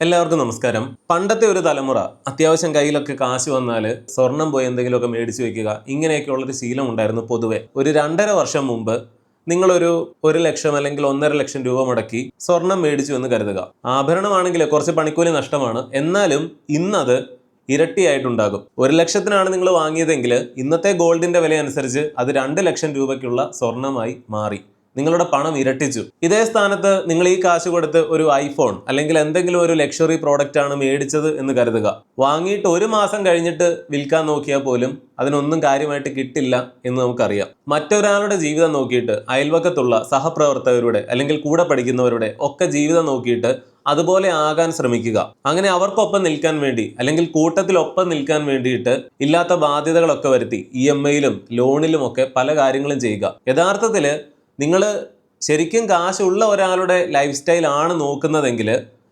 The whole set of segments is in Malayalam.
എല്ലാവർക്കും നമസ്കാരം. പണ്ടത്തെ ഒരു തലമുറ അത്യാവശ്യം കയ്യിലൊക്കെ കാശ് വന്നാൽ സ്വർണം പോയി എന്തെങ്കിലുമൊക്കെ മേടിച്ചു വെക്കുക ഇങ്ങനെയൊക്കെയുള്ളൊരു ശീലം ഉണ്ടായിരുന്നു പൊതുവെ. ഒരു രണ്ടര വർഷം മുമ്പ് നിങ്ങളൊരു ഒരു ലക്ഷം അല്ലെങ്കിൽ ഒന്നര ലക്ഷം രൂപ മുടക്കി സ്വർണം മേടിച്ചു എന്ന് കരുതുക. ആഭരണമാണെങ്കിൽ കുറച്ച് പണിക്കൂലി നഷ്ടമാണ്. എന്നാലും ഇന്നത് ഇരട്ടിയായിട്ടുണ്ടാകും. ഒരു ലക്ഷത്തിനാണ് നിങ്ങൾ വാങ്ങിയതെങ്കിൽ ഇന്നത്തെ ഗോൾഡിന്റെ വില അനുസരിച്ച് അത് രണ്ട് ലക്ഷം രൂപയ്ക്കുള്ള സ്വർണമായി മാറി. നിങ്ങളുടെ പണം ഇരട്ടിച്ചു. ഇതേ സ്ഥാനത്ത് നിങ്ങൾ ഈ കാശ് കൊടുത്ത് ഒരു ഐഫോൺ അല്ലെങ്കിൽ എന്തെങ്കിലും ഒരു ലക്ഷറി പ്രോഡക്റ്റ് ആണ് മേടിച്ചത് എന്ന് കരുതുക. വാങ്ങിയിട്ട് ഒരു മാസം കഴിഞ്ഞിട്ട് വിൽക്കാൻ നോക്കിയാൽ പോലും അതിനൊന്നും കാര്യമായിട്ട് കിട്ടില്ല എന്ന് നമുക്കറിയാം. മറ്റൊരാളുടെ ജീവിതം നോക്കിയിട്ട് അയൽവക്കത്തുള്ള സഹപ്രവർത്തകരുടെ അല്ലെങ്കിൽ കൂടെ പഠിക്കുന്നവരുടെ ഒക്കെ ജീവിതം നോക്കിയിട്ട് അതുപോലെ ആകാൻ ശ്രമിക്കുക. അങ്ങനെ അവർക്കൊപ്പം നിൽക്കാൻ വേണ്ടി അല്ലെങ്കിൽ കൂട്ടത്തിലൊപ്പം നിൽക്കാൻ വേണ്ടിയിട്ട് ഇല്ലാത്ത ബാധ്യതകളൊക്കെ വരുത്തി ഇ എം ഐയിലും ലോണിലും ഒക്കെ പല കാര്യങ്ങളും ചെയ്യുക. യഥാർത്ഥത്തിൽ നിങ്ങൾ ശരിക്കും കാശുള്ള ഒരാളുടെ ലൈഫ് സ്റ്റൈൽ ആണ് നോക്കുന്നതെങ്കിൽ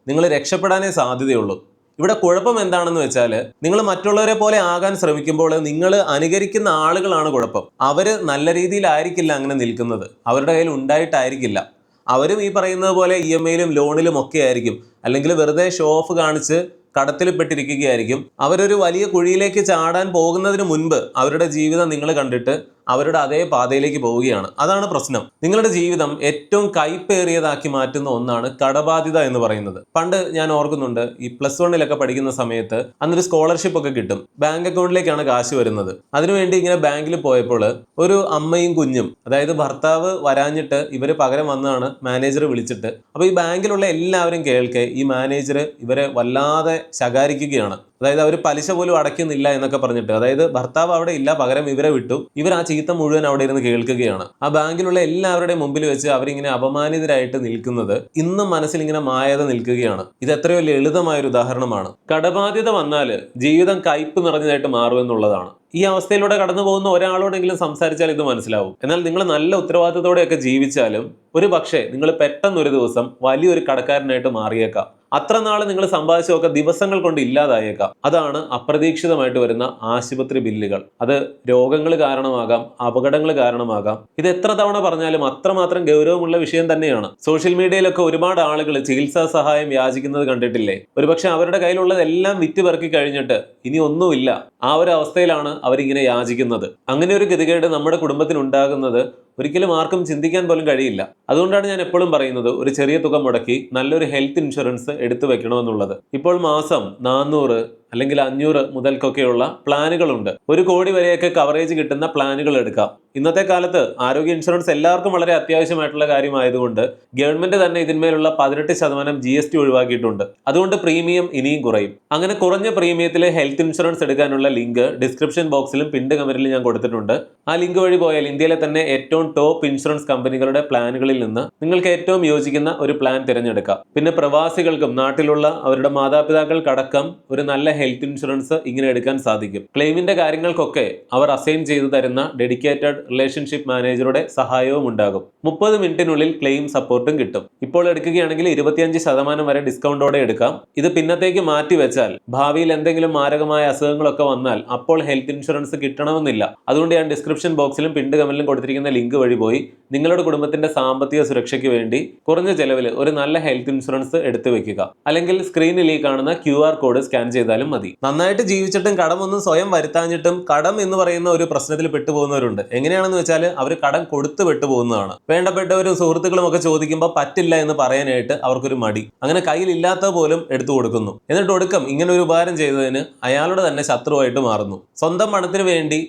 നിങ്ങൾ രക്ഷപ്പെടാനേ സാധ്യതയുള്ളൂ. ഇവിടെ കുഴപ്പം എന്താണെന്ന് വെച്ചാൽ നിങ്ങൾ മറ്റുള്ളവരെ പോലെ ആകാൻ ശ്രമിക്കുമ്പോൾ നിങ്ങൾ അനുകരിക്കുന്ന ആളുകളാണ് കുഴപ്പം. അവർ നല്ല രീതിയിലായിരിക്കില്ല അങ്ങനെ നിൽക്കുന്നത്. അവരുടെ കയ്യിൽ ഉണ്ടായിട്ടായിരിക്കില്ല. അവരും ഈ പറയുന്നത് പോലെ ഇ എം ഐയിലും ലോണിലും ഒക്കെ ആയിരിക്കും. അല്ലെങ്കിൽ വെറുതെ ഷോ ഓഫ് കാണിച്ച് കടത്തിൽ പെട്ടിരിക്കുകയായിരിക്കും. അവരൊരു വലിയ കുഴിയിലേക്ക് ചാടാൻ പോകുന്നതിന് മുൻപ് അവരുടെ ജീവിതം നിങ്ങൾ കണ്ടിട്ട് അവരുടെ അതേ പാതയിലേക്ക് പോവുകയാണ്. അതാണ് പ്രശ്നം. നിങ്ങളുടെ ജീവിതം ഏറ്റവും കൈപ്പേറിയതാക്കി മാറ്റുന്ന ഒന്നാണ് കടബാധ്യത എന്ന് പറയുന്നത്. പണ്ട് ഞാൻ ഓർക്കുന്നുണ്ട് ഈ പ്ലസ് വണ്ണിലൊക്കെ പഠിക്കുന്ന സമയത്ത് അന്നൊരു സ്കോളർഷിപ്പ് ഒക്കെ കിട്ടും. ബാങ്ക് അക്കൗണ്ടിലേക്കാണ് കാശ് വരുന്നത്. അതിനുവേണ്ടി ഇങ്ങനെ ബാങ്കിൽ പോയപ്പോൾ ഒരു അമ്മയും കുഞ്ഞും അതായത് ഭർത്താവ് വരാഞ്ഞിട്ട് ഇവർ പകരം വന്നതാണ് മാനേജർ വിളിച്ചിട്ട്. അപ്പോൾ ഈ ബാങ്കിലുള്ള എല്ലാവരും കേൾക്കെ ഈ മാനേജർ ഇവരെ വല്ലാതെ ശകാരിക്കുകയാണ്. അതായത് അവർ പലിശ പോലും അടയ്ക്കുന്നില്ല എന്നൊക്കെ പറഞ്ഞിട്ട് അതായത് ഭർത്താവ് അവിടെ ഇല്ല പകരം ഇവരെ വിട്ടു. ഇവർ ആ ചീത്ത മുഴുവൻ അവിടെ ഇരുന്ന് കേൾക്കുകയാണ്. ആ ബാങ്കിലുള്ള എല്ലാവരുടെയും മുമ്പിൽ വെച്ച് അവരിങ്ങനെ അപമാനിതരായിട്ട് നിൽക്കുന്നത് ഇന്നും മനസ്സിൽ ഇങ്ങനെ മായത നിൽക്കുകയാണ്. ഇത് എത്രയോ ലളിതമായ ഒരു ഉദാഹരണമാണ്. കടബാധ്യത വന്നാൽ ജീവിതം കയ്പ് നിറഞ്ഞതായിട്ട് മാറുമെന്നുള്ളതാണ് ഈ അവസ്ഥയിലൂടെ കടന്നു പോകുന്ന ഒരാളോടെങ്കിലും സംസാരിച്ചാൽ ഇത് മനസ്സിലാവും. എന്നാൽ നിങ്ങൾ നല്ല ഉത്തരവാദിത്തത്തോടെയൊക്കെ ജീവിച്ചാലും ഒരു പക്ഷേ നിങ്ങൾ പെട്ടെന്നൊരു ദിവസം വലിയൊരു കടക്കാരനായിട്ട് മാറിയേക്കാം. അത്ര നാൾ നിങ്ങൾ സമ്പാദിച്ചതൊക്കെ ദിവസങ്ങൾ കൊണ്ട് ഇല്ലാതായേക്കാം. അതാണ് അപ്രതീക്ഷിതമായിട്ട് വരുന്ന ആശുപത്രി ബില്ലുകൾ. അത് രോഗങ്ങൾ കാരണമാകാം അപകടങ്ങൾ കാരണമാകാം. ഇത് എത്ര തവണ പറഞ്ഞാലും അത്രമാത്രം ഗൗരവമുള്ള വിഷയം തന്നെയാണ്. സോഷ്യൽ മീഡിയയിലൊക്കെ ഒരുപാട് ആളുകൾ ചികിത്സാ സഹായം യാചിക്കുന്നത് കണ്ടിട്ടില്ലേ? ഒരുപക്ഷെ അവരുടെ കയ്യിലുള്ളതെല്ലാം വിറ്റ് പെറുക്കി കഴിഞ്ഞിട്ട് ഇനി ഒന്നുമില്ല. ആ ഒരു അവസ്ഥയിലാണ് അവരിങ്ങനെ യാചിക്കുന്നത്. അങ്ങനെ ഒരു ഗതികേട് നമ്മുടെ കുടുംബത്തിൽ ഉണ്ടാകുന്നത് ഒരിക്കലും ആർക്കും ചിന്തിക്കാൻ പോലും കഴിയില്ല. അതുകൊണ്ടാണ് ഞാൻ എപ്പോഴും പറയുന്നത് ഒരു ചെറിയ തുക മുടക്കി നല്ലൊരു ഹെൽത്ത് ഇൻഷുറൻസ് എടുത്തു വെക്കണമെന്നുള്ളത്. ഇപ്പോൾ മാസം നാനൂറ് അല്ലെങ്കിൽ അഞ്ഞൂറ് മുതൽക്കൊക്കെയുള്ള പ്ലാനുകളുണ്ട്. ഒരു കോടി വരെയൊക്കെ കവറേജ് കിട്ടുന്ന പ്ലാനുകൾ എടുക്കാം. ഇന്നത്തെ കാലത്ത് ആരോഗ്യ ഇൻഷുറൻസ് എല്ലാവർക്കും വളരെ അത്യാവശ്യമായിട്ടുള്ള കാര്യമായതുകൊണ്ട് ഗവൺമെന്റ് തന്നെ ഇതിന്മേലുള്ള പതിനെട്ട് ശതമാനം ജി എസ് ടി ഒഴിവാക്കിയിട്ടുണ്ട്. അതുകൊണ്ട് പ്രീമിയം ഇനിയും കുറയും. അങ്ങനെ കുറഞ്ഞ പ്രീമിയത്തിൽ ഹെൽത്ത് ഇൻഷുറൻസ് എടുക്കാനുള്ള ലിങ്ക് ഡിസ്ക്രിപ്ഷൻ ബോക്സിലും പിണ്ട് കമന്റിലും ഞാൻ കൊടുത്തിട്ടുണ്ട്. ആ ലിങ്ക് വഴി പോയാൽ ഇന്ത്യയിലെ തന്നെ ഏറ്റവും ടോപ്പ് ഇൻഷുറൻസ് കമ്പനികളുടെ പ്ലാനുകളിൽ നിന്ന് നിങ്ങൾക്ക് ഏറ്റവും യോജിക്കുന്ന ഒരു പ്ലാൻ തിരഞ്ഞെടുക്കാം. പിന്നെ പ്രവാസികൾക്കും നാട്ടിലുള്ള അവരുടെ മാതാപിതാക്കൾക്കടക്കം ഒരു നല്ല ഹെൽത്ത് ഇൻഷുറൻസ് ഇങ്ങനെ എടുക്കാൻ സാധിക്കും. ക്ലെയിമിന്റെ കാര്യങ്ങൾക്കൊക്കെ അവർ അസൈൻ ചെയ്തു തരുന്ന ഡെഡിക്കേറ്റഡ് റിലേഷൻഷിപ്പ് മാനേജറുടെ സഹായവും ഉണ്ടാകും. മുപ്പത് മിനിറ്റിനുള്ളിൽ ക്ലെയിം സപ്പോർട്ടും കിട്ടും. ഇപ്പോൾ എടുക്കുകയാണെങ്കിൽ ഇരുപത്തിയഞ്ച് ശതമാനം വരെ ഡിസ്കൗണ്ടോടെ എടുക്കാം. ഇത് പിന്നത്തേക്ക് മാറ്റി വെച്ചാൽ ഭാവിയിൽ എന്തെങ്കിലും മാരകമായ അസുഖങ്ങളൊക്കെ വന്നാൽ അപ്പോൾ ഹെൽത്ത് ഇൻഷുറൻസ് കിട്ടണമെന്നില്ല. അതുകൊണ്ട് ഞാൻ ഡിസ്ക്രിപ്ഷൻ ബോക്സിലും പിണ്ട് കമന്റിലും കൊടുത്തിരിക്കുന്ന ലിങ്ക് വഴി പോയി നിങ്ങളുടെ കുടുംബത്തിന്റെ സാമ്പത്തിക സുരക്ഷയ്ക്ക് വേണ്ടി കുറഞ്ഞ ചെലവിൽ ഒരു നല്ല ഹെൽത്ത് ഇൻഷുറൻസ് എടുത്തു വെക്കുക. അല്ലെങ്കിൽ സ്ക്രീനിൽ ഈ കാണുന്ന ക്യു ആർ കോഡ് സ്കാൻ ചെയ്താലും മതി. നന്നായിട്ട് ജീവിച്ചിട്ടും കടമൊന്നും സ്വയം വരുത്താഞ്ഞിട്ടും കടം എന്ന് പറയുന്ന ഒരു പ്രശ്നത്തിൽ പെട്ടുപോകുന്നവരുണ്ട്. എങ്ങനെയാണെന്ന് വെച്ചാൽ അവർ കടം കൊടുത്തു പെട്ടുപോകുന്നതാണ്. വേണ്ടപ്പെട്ടവരും സുഹൃത്തുക്കളും ഒക്കെ ചോദിക്കുമ്പോൾ പറ്റില്ല എന്ന് പറയാനായിട്ട് അവർക്കൊരു മടി. അങ്ങനെ കയ്യിലില്ലാത്ത പോലും എടുത്തു കൊടുക്കുന്നു. എന്നിട്ട് ഒടുക്കം ഇങ്ങനെ ഒരു ഉപകാരം ചെയ്തതിന് അയാളുടെ തന്നെ ശത്രുവായിട്ട് മാറുന്നു. സ്വന്തം പണത്തിന് വേണ്ടി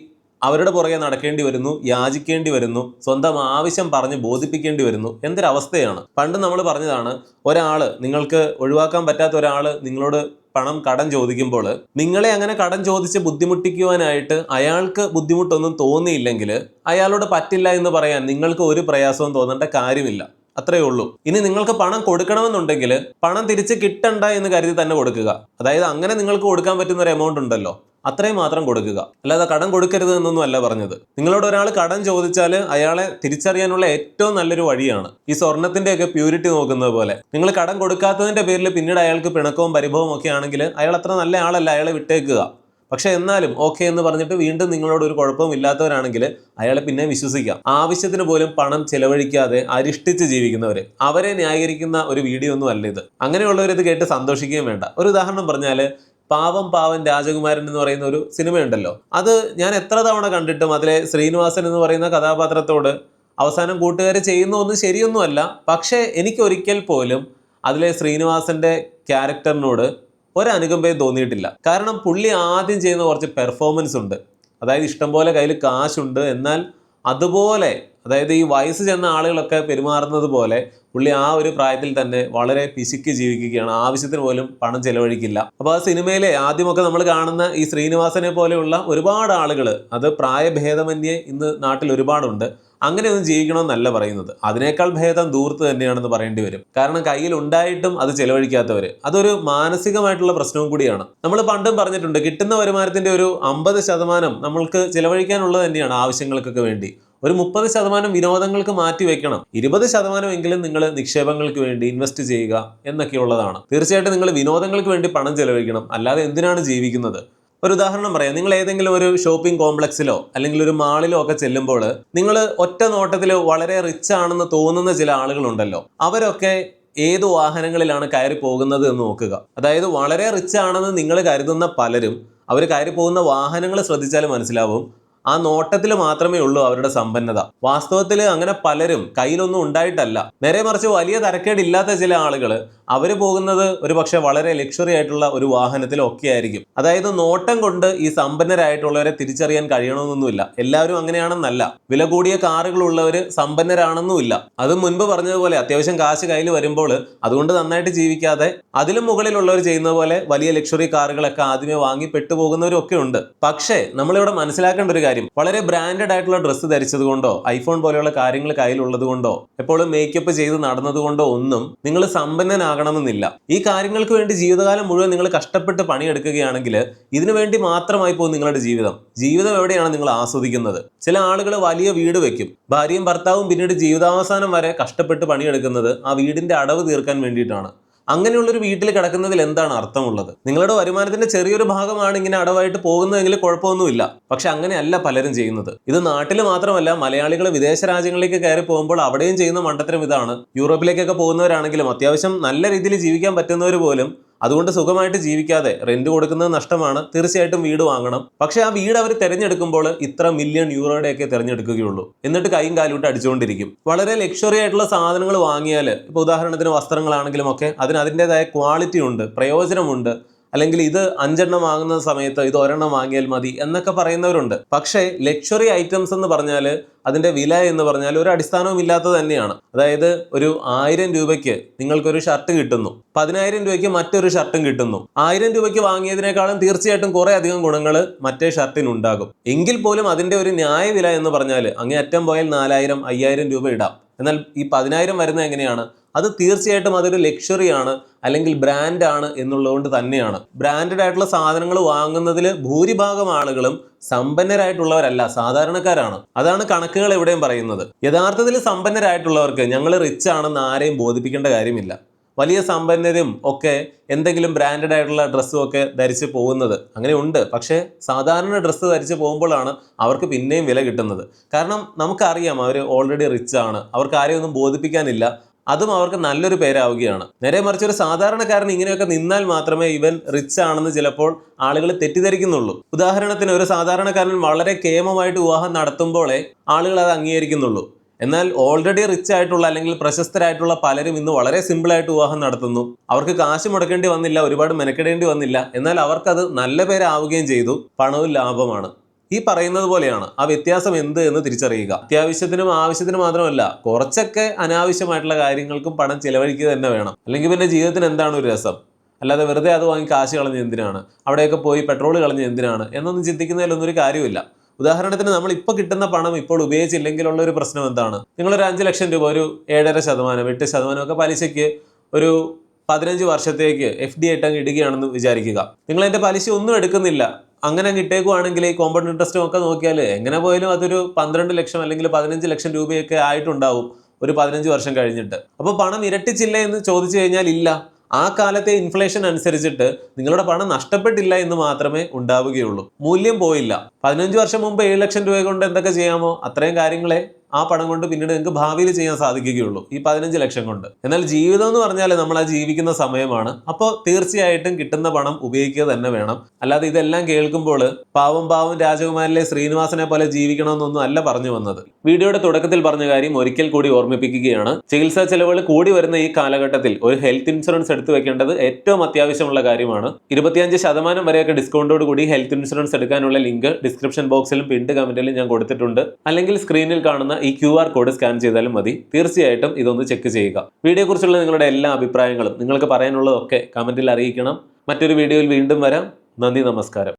അവരുടെ പുറകെ നടക്കേണ്ടി വരുന്നു യാചിക്കേണ്ടി വരുന്നു സ്വന്തം ആവശ്യം പറഞ്ഞ് ബോധിപ്പിക്കേണ്ടി വരുന്നു എന്തൊരവസ്ഥയാണ് പണ്ട് നമ്മൾ പറഞ്ഞതാണ് ഒരാൾ നിങ്ങൾക്ക് ഒഴിവാക്കാൻ പറ്റാത്ത ഒരാൾ നിങ്ങളോട് പണം കടം ചോദിക്കുമ്പോൾ നിങ്ങളെ അങ്ങനെ കടം ചോദിച്ച് ബുദ്ധിമുട്ടിക്കുവാനായിട്ട് അയാൾക്ക് ബുദ്ധിമുട്ടൊന്നും തോന്നിയില്ലെങ്കിൽ അയാളോട് പറ്റില്ല എന്ന് പറയാൻ നിങ്ങൾക്ക് ഒരു പ്രയാസവും തോന്നേണ്ട കാര്യമില്ല. അത്രയേ ഉള്ളൂ. ഇനി നിങ്ങൾക്ക് പണം കൊടുക്കണമെന്നുണ്ടെങ്കിൽ പണം തിരിച്ച് കിട്ടണ്ട എന്ന് കരുതി തന്നെ കൊടുക്കുക. അതായത് അങ്ങനെ നിങ്ങൾക്ക് കൊടുക്കാൻ പറ്റുന്ന ഒരു എമൗണ്ട് ഉണ്ടല്ലോ. അത്രയും മാത്രം കൊടുക്കുക. അല്ലാതെ കടം കൊടുക്കരുത് എന്നൊന്നും അല്ല പറഞ്ഞത്. നിങ്ങളോട് ഒരാൾ കടം ചോദിച്ചാൽ അയാളെ തിരിച്ചറിയാനുള്ള ഏറ്റവും നല്ലൊരു വഴിയാണ് ഈ സ്വർണത്തിന്റെ ഒക്കെ പ്യൂരിറ്റി നോക്കുന്നത് പോലെ. നിങ്ങൾ കടം കൊടുക്കാത്തതിന്റെ പേരിൽ പിന്നീട് അയാൾക്ക് പിണക്കവും പരിഭവവും ഒക്കെ ആണെങ്കിൽ അയാൾ അത്ര നല്ല ആളല്ല അയാളെ വിട്ടേക്കുക. പക്ഷെ എന്നാലും ഓക്കെ എന്ന് പറഞ്ഞിട്ട് വീണ്ടും നിങ്ങളോട് ഒരു കുഴപ്പവും ഇല്ലാത്തവരാണെങ്കിൽ അയാളെ പിന്നെ വിശ്വസിക്കാം. ആവശ്യത്തിന് പോലും പണം ചെലവഴിക്കാതെ അരിഷ്ടിച്ച് ജീവിക്കുന്നവർ അവരെ ന്യായീകരിക്കുന്ന ഒരു വീഡിയോ ഒന്നും അല്ല ഇത്. അങ്ങനെയുള്ളവർ ഇത് കേട്ട് സന്തോഷിക്കുകയും വേണ്ട. ഒരു ഉദാഹരണം പറഞ്ഞാൽ പാവം പാവൻ രാജകുമാരൻ എന്ന് പറയുന്ന ഒരു സിനിമയുണ്ടല്ലോ. അത് ഞാൻ എത്ര തവണ കണ്ടിട്ടും അതിലെ ശ്രീനിവാസൻ എന്ന് പറയുന്ന കഥാപാത്രത്തോട് അവസാനം കൂട്ടുകാർ ചെയ്യുന്ന ഒന്നും ശരിയൊന്നുമല്ല. പക്ഷേ എനിക്ക് ഒരിക്കൽ പോലും അതിലെ ശ്രീനിവാസന്റെ ക്യാരക്ടറിനോട് ഒരനുകമ്പയും തോന്നിയിട്ടില്ല. കാരണം പുള്ളി ആദ്യം ചെയ്യുന്ന കുറച്ച് പെർഫോമൻസ് ഉണ്ട്. അതായത് ഇഷ്ടംപോലെ കയ്യിൽ കാശുണ്ട്. എന്നാൽ അതുപോലെ അതായത് ഈ വയസ്സ് ചെന്ന ആളുകളൊക്കെ പെരുമാറുന്നത് പോലെ പുള്ളി ആ ഒരു പ്രായത്തിൽ തന്നെ വളരെ പിശുക്കി ജീവിക്കുകയാണ്. ആവശ്യത്തിന് പോലും പണം ചെലവഴിക്കില്ല. അപ്പോൾ ആ സിനിമയിലെ ആദ്യമൊക്കെ നമ്മൾ കാണുന്ന ഈ ശ്രീനിവാസനെ പോലെയുള്ള ഒരുപാട് ആളുകൾ അത് പ്രായഭേദമന്യേ ഇന്ന് നാട്ടിൽ ഒരുപാടുണ്ട്. അങ്ങനെയൊന്നും ജീവിക്കണമെന്നല്ല പറയുന്നത്. അതിനേക്കാൾ ഭേദം ദൂർത്ത് തന്നെയാണെന്ന് പറയേണ്ടി വരും. കാരണം കയ്യിൽ ഉണ്ടായിട്ടും അത് ചെലവഴിക്കാത്തവർ അതൊരു മാനസികമായിട്ടുള്ള പ്രശ്നവും കൂടിയാണ്. നമ്മൾ പണ്ടും പറഞ്ഞിട്ടുണ്ട് കിട്ടുന്ന വരുമാനത്തിന്റെ ഒരു അമ്പത് ശതമാനം നമ്മൾക്ക് ചിലവഴിക്കാനുള്ളത് തന്നെയാണ് ആവശ്യങ്ങൾക്കൊക്കെ വേണ്ടി. ഒരു മുപ്പത് ശതമാനം വിനോദങ്ങൾക്ക് മാറ്റി വെക്കണം. ഇരുപത് ശതമാനമെങ്കിലും നിങ്ങൾ നിക്ഷേപങ്ങൾക്ക് വേണ്ടി ഇൻവെസ്റ്റ് ചെയ്യുക എന്നൊക്കെയുള്ളതാണ്. തീർച്ചയായിട്ടും നിങ്ങൾ വിനോദങ്ങൾക്ക് വേണ്ടി പണം ചെലവഴിക്കണം. അല്ലാതെ എന്തിനാണ് ജീവിക്കുന്നത്? ഒരു ഉദാഹരണം പറയാം. നിങ്ങൾ ഏതെങ്കിലും ഒരു ഷോപ്പിംഗ് കോംപ്ലക്സിലോ അല്ലെങ്കിൽ ഒരു മാളിലോ ഒക്കെ ചെല്ലുമ്പോൾ നിങ്ങൾ ഒറ്റ നോട്ടത്തിൽ വളരെ റിച്ച് ആണെന്ന് തോന്നുന്ന ചില ആളുകളുണ്ടല്ലോ. അവരൊക്കെ ഏത് വാഹനങ്ങളിലാണ് കയറി പോകുന്നത് എന്ന് നോക്കുക. അതായത് വളരെ റിച്ച് ആണെന്ന് നിങ്ങൾ കരുതുന്ന പലരും അവർ കയറി പോകുന്ന വാഹനങ്ങൾ ശ്രദ്ധിച്ചാൽ മനസ്സിലാവും. ആ നോട്ടത്തിൽ മാത്രമേ ഉള്ളൂ അവരുടെ സമ്പന്നത. വാസ്തവത്തിൽ അങ്ങനെ പലരും കയ്യിലൊന്നും ഉണ്ടായിട്ടല്ല. നേരെ മറിച്ച് വലിയ തരക്കേടില്ലാത്ത ചില ആളുകൾ അവർ പോകുന്നത് ഒരു പക്ഷേ വളരെ ലക്ഷറി ആയിട്ടുള്ള ഒരു വാഹനത്തിലൊക്കെ ആയിരിക്കും. അതായത് നോട്ടം കൊണ്ട് ഈ സമ്പന്നരായിട്ടുള്ളവരെ തിരിച്ചറിയാൻ കഴിയണമെന്നൊന്നുമില്ല എല്ലാവരും അങ്ങനെയാണെന്നല്ല. വില കൂടിയ കാറുകളുള്ളവർ സമ്പന്നരാണെന്നുമില്ല. അത് മുൻപ് പറഞ്ഞതുപോലെ അത്യാവശ്യം കാശ് കയ്യിൽ വരുമ്പോൾ അതുകൊണ്ട് നന്നായിട്ട് ജീവിക്കാതെ അതിലും മുകളിലുള്ളവർ ചെയ്യുന്ന പോലെ വലിയ ലക്ഷറി കാറുകളൊക്കെ ആദ്യമേ വാങ്ങി പെട്ടുപോകുന്നവരൊക്കെ ഉണ്ട്. പക്ഷേ നമ്മളിവിടെ മനസ്സിലാക്കേണ്ട ഒരു കാര്യം വളരെ ബ്രാൻഡഡ് ആയിട്ടുള്ള ഡ്രസ്സ് ധരിച്ചത് കൊണ്ടോ ഐഫോൺ പോലെയുള്ള കാര്യങ്ങൾ കയ്യിലുള്ളത് കൊണ്ടോ എപ്പോഴും മേക്കപ്പ് ചെയ്ത് നടന്നത് കൊണ്ടോ ഒന്നും നിങ്ങൾ സമ്പന്നനാകണമെന്നില്ല. ഈ കാര്യങ്ങൾക്ക് വേണ്ടി ജീവിതകാലം മുഴുവൻ നിങ്ങൾ കഷ്ടപ്പെട്ട് പണിയെടുക്കുകയാണെങ്കിൽ ഇതിനു വേണ്ടി മാത്രമായി പോകും നിങ്ങളുടെ ജീവിതം. ജീവിതം എവിടെയാണ് നിങ്ങൾ ആസ്വദിക്കുന്നത്? ചില ആളുകൾ വലിയ വീട് വെക്കും. ഭാര്യയും ഭർത്താവും പിന്നീട് ജീവിതാവസാനം വരെ കഷ്ടപ്പെട്ട് പണിയെടുക്കുന്നത് ആ വീടിന്റെ അടവ് തീർക്കാൻ വേണ്ടിയിട്ടാണ്. അങ്ങനെയുള്ളൊരു വീട്ടിൽ കിടക്കുന്നതിൽ എന്താണ് അർത്ഥമുള്ളത്? നിങ്ങളുടെ വരുമാനത്തിന്റെ ചെറിയൊരു ഭാഗമാണ് ഇങ്ങനെ അടവായിട്ട് പോകുന്നതെങ്കിൽ കുഴപ്പമൊന്നുമില്ല. പക്ഷെ അങ്ങനെയല്ല പലരും ചെയ്യുന്നത്. ഇത് നാട്ടിൽ മാത്രമല്ല മലയാളികൾ വിദേശ രാജ്യങ്ങളിലേക്ക് കയറി പോകുമ്പോൾ അവിടെയും ചെയ്യുന്ന മണ്ടത്തരം ഇതാണ്. യൂറോപ്പിലേക്കൊക്കെ പോകുന്നവരാണെങ്കിലും അത്യാവശ്യം നല്ല രീതിയിൽ ജീവിക്കാൻ പറ്റുന്നവർ പോലും അതുകൊണ്ട് സുഖമായിട്ട് ജീവിക്കാതെ റെന്റ് കൊടുക്കുന്നത് നഷ്ടമാണ്. തീർച്ചയായിട്ടും വീട് വാങ്ങണം. പക്ഷെ ആ വീട് അവർ തിരഞ്ഞെടുക്കുമ്പോൾ ഇത്ര മില്യൺ യൂറോയുടെയൊക്കെ തിരഞ്ഞെടുക്കുകയുള്ളൂ. എന്നിട്ട് കൈയും കാലൂട്ട് അടിച്ചുകൊണ്ടിരിക്കും. വളരെ ലക്ഷറി ആയിട്ടുള്ള സാധനങ്ങൾ വാങ്ങിയാൽ ഇപ്പോൾ ഉദാഹരണത്തിന് വസ്ത്രങ്ങളാണെങ്കിലും ഒക്കെ അതിന് അതിന്റെതായ ക്വാളിറ്റി ഉണ്ട് പ്രയോജനമുണ്ട്. അല്ലെങ്കിൽ ഇത് അഞ്ചെണ്ണം വാങ്ങുന്ന സമയത്ത് ഇത് ഒരെണ്ണം വാങ്ങിയാൽ മതി എന്നൊക്കെ പറയുന്നവരുണ്ട്. പക്ഷേ ലക്ഷറി ഐറ്റംസ് എന്ന് പറഞ്ഞാൽ അതിന്റെ വില എന്ന് പറഞ്ഞാൽ ഒരു അടിസ്ഥാനവും ഇല്ലാത്തത് തന്നെയാണ്. അതായത് ഒരു ആയിരം രൂപയ്ക്ക് നിങ്ങൾക്കൊരു ഷർട്ട് കിട്ടുന്നു. പതിനായിരം രൂപയ്ക്ക് മറ്റൊരു ഷർട്ടും കിട്ടുന്നു. ആയിരം രൂപയ്ക്ക് വാങ്ങിയതിനേക്കാളും തീർച്ചയായിട്ടും കുറേ അധികം ഗുണങ്ങൾ മറ്റേ ഷർട്ടിന് ഉണ്ടാകും. എങ്കിൽ പോലും അതിന്റെ ഒരു ന്യായ വില എന്ന് പറഞ്ഞാൽ അങ്ങേ അറ്റം പോയാൽ നാലായിരം അയ്യായിരം രൂപ ഇടാം. എന്നാൽ ഈ പതിനായിരം വരുന്നത് എങ്ങനെയാണ്? അത് തീർച്ചയായിട്ടും അതൊരു ലക്ഷറിയാണ് അല്ലെങ്കിൽ ബ്രാൻഡാണ് എന്നുള്ളതുകൊണ്ട് തന്നെയാണ്. ബ്രാൻഡഡ് ആയിട്ടുള്ള സാധനങ്ങൾ വാങ്ങുന്നതിൽ ഭൂരിഭാഗം ആളുകളും സമ്പന്നരായിട്ടുള്ളവരല്ല സാധാരണക്കാരാണ്. അതാണ് കണക്കുകൾ എവിടെയും പറയുന്നത്. യഥാർത്ഥത്തിൽ സമ്പന്നരായിട്ടുള്ളവർക്ക് ഞങ്ങൾ റിച്ച് ആണെന്ന് ആരെയും ബോധിപ്പിക്കേണ്ട കാര്യമില്ല. വലിയ സമ്പന്നരും ഒക്കെ എന്തെങ്കിലും ബ്രാൻഡഡ് ആയിട്ടുള്ള ഡ്രസ്സും ഒക്കെ ധരിച്ച് പോകുന്നത് അങ്ങനെ ഉണ്ട്. പക്ഷേ സാധാരണ ഡ്രസ്സ് ധരിച്ച് പോകുമ്പോഴാണ് അവർക്ക് പിന്നെയും വില കിട്ടുന്നത്. കാരണം നമുക്കറിയാം അവർ ഓൾറെഡി റിച്ച് ആണ്. അവർക്ക് ആരെയൊന്നും ബോധിപ്പിക്കാനില്ല. അതും അവർക്ക് നല്ലൊരു പേരാവുകയാണ്. നേരെ മറിച്ച് ഒരു സാധാരണക്കാരൻ ഇങ്ങനെയൊക്കെ നിന്നാൽ മാത്രമേ ഇവൻ റിച്ച് ആണെന്ന് ചിലപ്പോൾ ആളുകൾ തെറ്റിദ്ധരിക്കുന്നുള്ളൂ. ഉദാഹരണത്തിന് ഒരു സാധാരണക്കാരൻ വളരെ കേമമായിട്ട് വിവാഹം നടത്തുമ്പോഴേ ആളുകൾ അത് അംഗീകരിക്കുന്നുള്ളൂ. എന്നാൽ ഓൾറെഡി റിച്ച് ആയിട്ടുള്ള അല്ലെങ്കിൽ പ്രശസ്തരായിട്ടുള്ള പലരും ഇന്ന് വളരെ സിമ്പിളായിട്ട് വിവാഹം നടത്തുന്നു. അവർക്ക് കാശ് മുടക്കേണ്ടി വന്നില്ല ഒരുപാട് മെനക്കെടേണ്ടി വന്നില്ല. എന്നാൽ അവർക്കത് നല്ല പേരാവുകയും ചെയ്തു. പണവും ലാഭമാണ്. ഈ പറയുന്നത് പോലെയാണ്. ആ വ്യത്യാസം എന്ത് എന്ന് തിരിച്ചറിയുക. അത്യാവശ്യത്തിനും ആവശ്യത്തിനും മാത്രമല്ല കുറച്ചൊക്കെ അനാവശ്യമായിട്ടുള്ള കാര്യങ്ങൾക്കും പണം ചിലവഴിക്കുക തന്നെ വേണം. അല്ലെങ്കിൽ പിന്നെ ജീവിതത്തിന് എന്താണ് ഒരു രസം? അല്ലാതെ വെറുതെ അത് വാങ്ങി കാശ് കളഞ്ഞ് എന്തിനാണ്? അവിടെയൊക്കെ പോയി പെട്രോൾ കളഞ്ഞ് എന്തിനാണ്? എന്നൊന്നും ചിന്തിക്കുന്നതിലൊന്നും ഒരു കാര്യമില്ല ഉദാഹരണത്തിന് നമ്മൾ ഇപ്പോൾ കിട്ടുന്ന പണം ഇപ്പോൾ ഉപയോഗിച്ചില്ലെങ്കിലുള്ള ഒരു പ്രശ്നം എന്താണ്? നിങ്ങളൊരു അഞ്ച് ലക്ഷം രൂപ ഒരു ഏഴര ശതമാനം എട്ട് ശതമാനം ഒക്കെ പലിശയ്ക്ക് ഒരു പതിനഞ്ച് വർഷത്തേക്ക് എഫ് ഡി ആയിട്ട് അങ്ങ് ഇടുകയാണെന്ന് വിചാരിക്കുക. നിങ്ങൾ അതിന്റെ പലിശ ഒന്നും എടുക്കുന്നില്ല. അങ്ങനെ കിട്ടേക്കുവാണെങ്കിൽ ഈ കോമ്പൗണ്ട് ഇൻട്രസ്റ്റും ഒക്കെ നോക്കിയാൽ എങ്ങനെ പോയാലും അതൊരു പന്ത്രണ്ട് ലക്ഷം അല്ലെങ്കിൽ പതിനഞ്ച് ലക്ഷം രൂപയൊക്കെ ആയിട്ടുണ്ടാവും ഒരു പതിനഞ്ച് വർഷം കഴിഞ്ഞിട്ട്. അപ്പോൾ പണം ഇരട്ടിച്ചില്ല എന്ന് ചോദിച്ചു കഴിഞ്ഞാൽ ഇല്ല. ആ കാലത്തെ ഇൻഫ്ലേഷൻ അനുസരിച്ചിട്ട് നിങ്ങളുടെ പണം നഷ്ടപ്പെട്ടില്ല എന്ന് മാത്രമേ ഉണ്ടാവുകയുള്ളൂ. മൂല്യം പോയില്ല. പതിനഞ്ച് വർഷം മുമ്പ് ഏഴ് ലക്ഷം രൂപ കൊണ്ട് എന്തൊക്കെ ചെയ്യാമോ? അത്രയും കാര്യങ്ങളെ ആ പണം കൊണ്ട് പിന്നീട് നിങ്ങൾക്ക് ഭാവിയിൽ ചെയ്യാൻ സാധിക്കുകയുള്ളൂ. ഈ പതിനഞ്ച് ലക്ഷം കൊണ്ട്. എന്നാൽ ജീവിതം എന്ന് പറഞ്ഞാൽ നമ്മൾ ആ ജീവിക്കുന്ന സമയമാണ്. അപ്പോൾ തീർച്ചയായിട്ടും കിട്ടുന്ന പണം ഉപയോഗിക്കുക തന്നെ വേണം. അല്ലാതെ ഇതെല്ലാം കേൾക്കുമ്പോൾ പാവം പാവം രാജകുമാരിലെ ശ്രീനിവാസനെ പോലെ ജീവിക്കണമെന്നൊന്നും അല്ല പറഞ്ഞു വന്നത്. വീഡിയോയുടെ തുടക്കത്തിൽ പറഞ്ഞ കാര്യം ഒരിക്കൽ കൂടി ഓർമ്മിപ്പിക്കുകയാണ്. ചികിത്സാ ചെലവുകൾ കൂടി വരുന്ന ഈ കാലഘട്ടത്തിൽ ഒരു ഹെൽത്ത് ഇൻഷുറൻസ് എടുത്തു വെക്കേണ്ടത് ഏറ്റവും അത്യാവശ്യമുള്ള കാര്യമാണ്. ഇരുപത്തിയഞ്ച് ശതമാനം വരെയൊക്കെ ഡിസ്കൗണ്ടോട് കൂടി ഹെൽത്ത് ഇൻഷുറൻസ് എടുക്കാനുള്ള ലിങ്ക് ഡിസ്ക്രിപ്ഷൻ ബോക്സിലും പിണ്ട് കമന്റിലും ഞാൻ കൊടുത്തിട്ടുണ്ട്. അല്ലെങ്കിൽ സ്ക്രീനിൽ കാണുന്ന ഈ ക്യു ആർ കോഡ് സ്കാൻ ചെയ്താലും മതി. തീർച്ചയായിട്ടും ഇതൊന്ന് ചെക്ക് ചെയ്യുക. വീഡിയോയെക്കുറിച്ചുള്ള നിങ്ങളുടെ എല്ലാ അഭിപ്രായങ്ങളും നിങ്ങൾക്ക് പറയാനുള്ളതൊക്കെ കമന്റിൽ അറിയിക്കണം. മറ്റൊരു വീഡിയോയിൽ വീണ്ടും വരാം. നന്ദി നമസ്കാരം.